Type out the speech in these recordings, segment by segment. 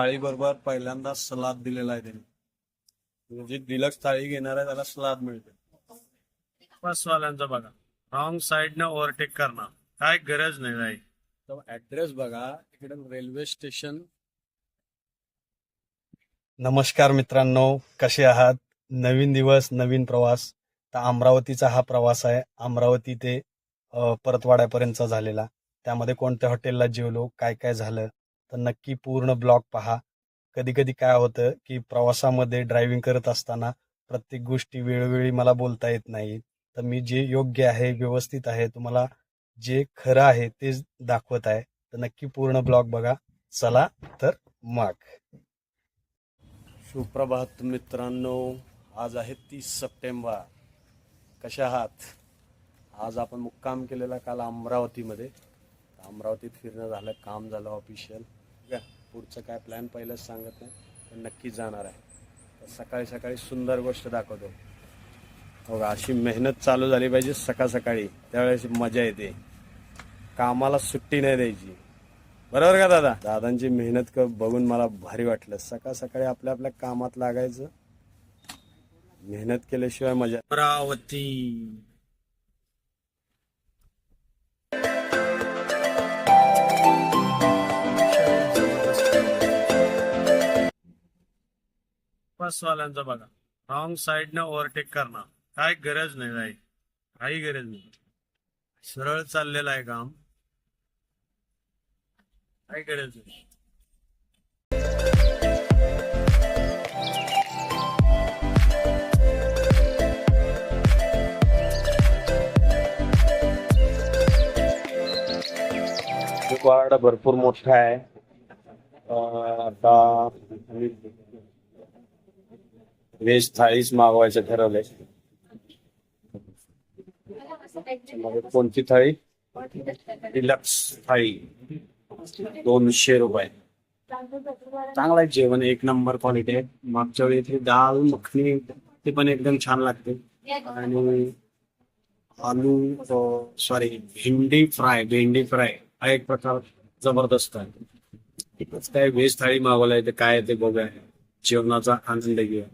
थाळी बरोबर पहिल्यांदा सलाद दिलेला आहे त्यांनी. म्हणजे डिलक्स थाळी घेणार आहे त्याला सलाद मिळते. बसवाल्यांचं बघा. रॉंग साईडनं ओव्हरटेक करणार. काय गरज नाही राही तर ऍड्रेस बघा. इकडे रेल्वे स्टेशन नमस्कार मित्रांनो. कसे आहात? नवीन दिवस नवीन प्रवास. तर अमरावतीचा हा प्रवास आहे. अमरावती ते परतवाड्यापर्यंतचा झालेला. त्यामध्ये कोणत्या हॉटेलला जेवलो? काय काय झालं? तर नक्की पूर्ण ब्लॉग पहा. कधी कधी काय होतं की प्रवासामध्ये ड्रायव्हिंग करत असताना प्रत्येक गोष्टी वेळोवेळी मला बोलता येत नाही. तर मी जे योग्य आहे व्यवस्थित आहे तुम्हाला जे खरं आहे तेच दाखवत आहे. तर नक्की पूर्ण ब्लॉग बघा. चला तर मग. सुप्रभात मित्रांनो. आज आहे तीस सप्टेंबर. कशा आहात? आज आपण मुक्काम केलेला काल अमरावतीमध्ये. अमरावतीत फिरणं झालं काम झालं ऑफिशियल बघूया. पुढचं काय प्लॅन पहिलंच सांगत नाही पण नक्कीच जाणार आहे. तर सकाळी सकाळी सुंदर गोष्ट दाखवतो. हो अशी मेहनत चालू झाली पाहिजे सकाळ सकाळी. त्यावेळेस मजा येते. कामाला सुट्टी नाही द्यायची. बरोबर का दादा? दादांची मेहनत क बघून मला भारी वाटलं. सकाळ सकाळी आपल्या आपल्या कामात लागायचं. मेहनत केल्याशिवाय मजा अमरावती. बसवाल्यांचं बघा. रॉंग साईडनं ओव्हरटेक करणार काय गरज नाही राही काही गरज नाही. सरळ चाललेलं आहे काम. काही गरज नाही. वाडा भरपूर मोठा आहे. आता व्हेज थाळीच मागवायचं ठरवलंय. मग कोणती थाळी? डिलक्स थाळी. दोनशे रुपये. चांगलं आहे जेवण एक नंबर क्वालिटी आहे. मागच्या वेळी इथे डाळ मखनी ते पण एकदम छान लागते. आणि आलू सॉरी भेंडी फ्राय भेंडी फ्राय हा एक प्रकार जबरदस्त आहे. काय व्हेज थाळी मागवलाय ते काय ते बघा जेवणाचा आनंद घेऊया.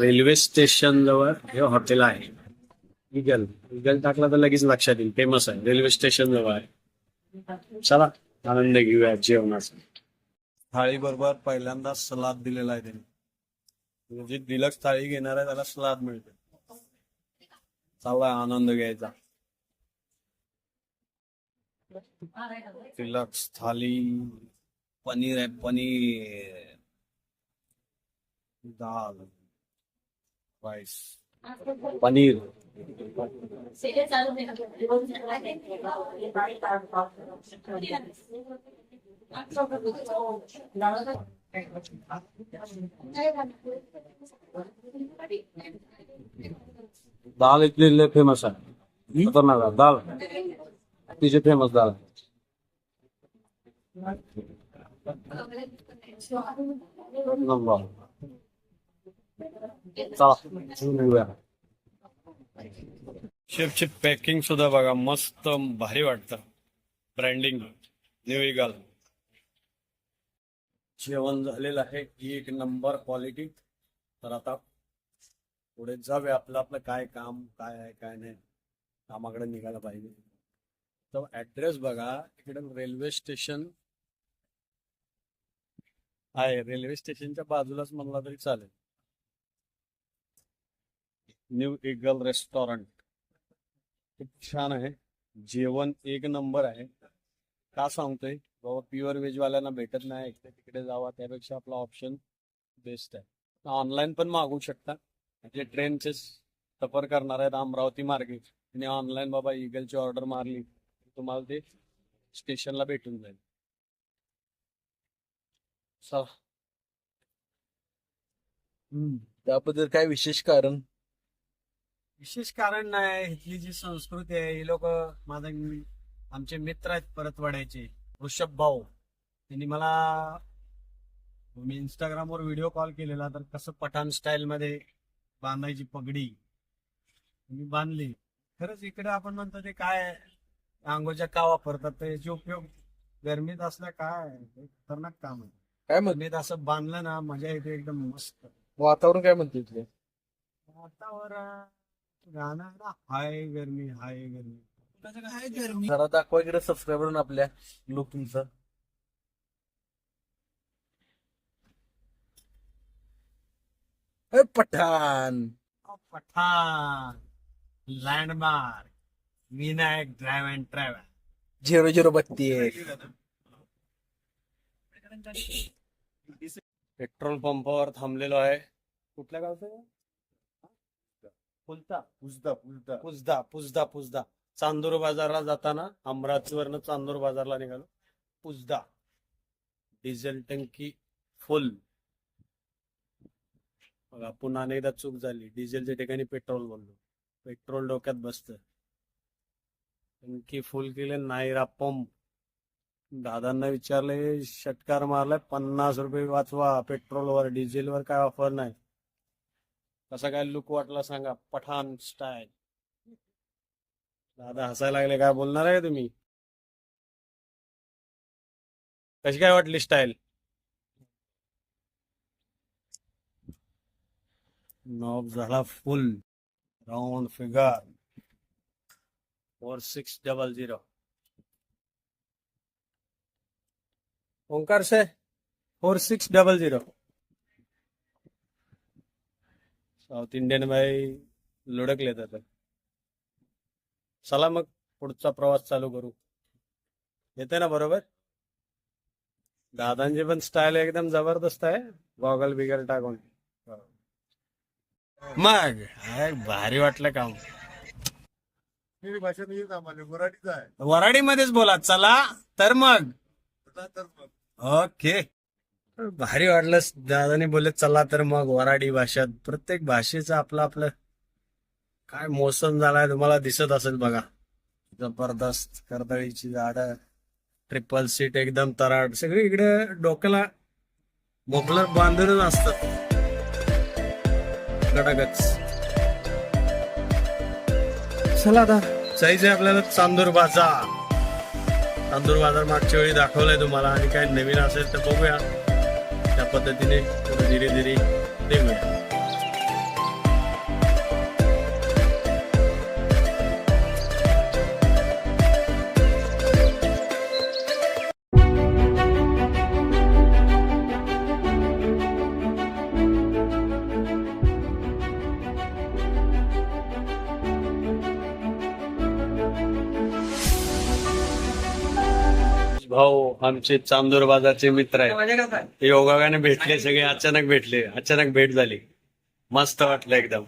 रेल्वे स्टेशन जवळ हे हॉटेल आहे. इगल इगल टाकला तर लगेच लक्षात येईल. फेमस आहे. रेल्वे स्टेशन जवळ आहे. चला आनंद घेऊया जेवणाचा. थाळी बरोबर पहिल्यांदा सलाद दिलेला आहे त्यांनी. म्हणजे डिलक्स थाळी घेणार आहे त्याला सलाद मिळते. चांगला आनंद घ्यायचा. डिलक्स थाली पनीर आहे पनीर. दाल. पनीर. दाल इथली फेमस आहे. खतरनाक आहे. दाल. अतिशय फेमस दाल आहे. चला शेफची पॅकिंग सुद्धा बघा मस्त भारी वाटतं. ब्रँडिंग न्यू इगल जेवण झालेलं आहे एक नंबर क्वालिटी तर आता पुढे जावे आपलं आपलं काय काम काय आहे काय नाही. कामाकडे निघायला पाहिजे. तर ऍड्रेस बघा इकडे रेल्वे स्टेशन आहे. रेल्वे स्टेशनच्या बाजूलाच म्हणला तरी चालेल. New eagle restaurant. खूप छान आहे. जेवण एक नंबर आहे. का सांगतोय? बाबा प्युअर व्हेजवाल्यांना भेटत नाही. इकडे तिकडे जावा त्यापेक्षा आपला ऑप्शन बेस्ट आहे. ऑनलाईन पण मागवू शकता. जे ट्रेनचे सफर करणार आहेत अमरावती मार्गे. आणि ऑनलाईन बाबा इगलची ऑर्डर मारली तुम्हाला ते स्टेशनला भेटून जाईल. चला. हम्म, त्याबद्दल काय विशेष कारण? विशेष कारण नाही इथली जी संस्कृती आहे ही लोक माझा आमचे मित्र आहेत परतवाड्याचे ऋषभ भाऊ. त्यांनी मला मी इंस्टाग्रामवर व्हिडिओ कॉल केलेला तर कसं पठाण स्टाईल मध्ये बांधायची पगडी मी बांधली. खरंच इकडे आपण म्हणतो ते काय अंगोच्या का वापरतात तर याचे उपयोग गरमीत असल्या काय खतरनाक काम आहे. काय म्हण मी असं बांधलं ना मजा येते एकदम मस्त. वातावरण काय म्हणते इथले? वातावरण गाणं ना हाय गरमी. हाय गरमी. जरा दाखवा इकडे सबस्क्रायबर आपल्या लोक तुमचं. ए, Pathan. Pathan. Landmark Vinayak drive and travel zero zero बत्तीस. पेट्रोल पंपावर थांबलेलो आहे. कुठल्या गावचं? फुलता पुजदा पुजदा पुजदा पुजदा पुजदा चांदूर बाजारला जाताना अमरावतीवरनं चांदूर बाजारला निघालो. पुजदा डिझेल टंकी फुल. बघा पुन्हा अनेकदा चूक झाली. डिझेलच्या ठिकाणी पेट्रोल बोललो. पेट्रोल डोक्यात बसत. टंकी फुल केले नाहीरा पंप. दादांना विचारले षटकार मारलाय पन्नास रुपये वाचवा. पेट्रोलवर डिझेलवर काय ऑफर नाही. कसा काय लुक वाटला सांगा पठाण स्टाईल दादा हसायला लागले काय बोलणार आहे तुम्ही? कशी काय वाटली स्टाईल नॉब झाला full round figure four six double zero Omkar से? Four six double zero south Indian बाई लुडकले जातात चला मग पुढचा प्रवास चालू करू। येते ना बरोबर? दादांची पण स्टाईल एकदम जबरदस्त आहे गॉगल बिगल टाकून. मग भारी वाटलं काम. वराडीमध्येच बोला चला तर मग. तर मग. ओके. भारी वाटलं. दादाने बोलले चला तर मग वराडी भाषेत. प्रत्येक भाषेचं आपलं आपलं काय मोसम झालाय तुम्हाला दिसत असेल बघा. जबरदस्त कर्दळीची झाड ट्रिपल सीट एकदम तराड. सगळी इकडे डोक्याला मोकलर बांधूनच असतात. गडागच. चला आता. जायचंय आपल्याला चांदूर बाजार. चांदूर बाजार मागच्या वेळी दाखवलाय तुम्हाला. आणि काय नवीन असेल तर बघूया. त्या पद्धतीने धीरे धीरे देऊया भाऊ आमचे चांदूर बाजारचे मित्र आहेत. योगाने भेटले सगळे अचानक भेटले अचानक भेट झाली. मस्त वाटलं एकदम.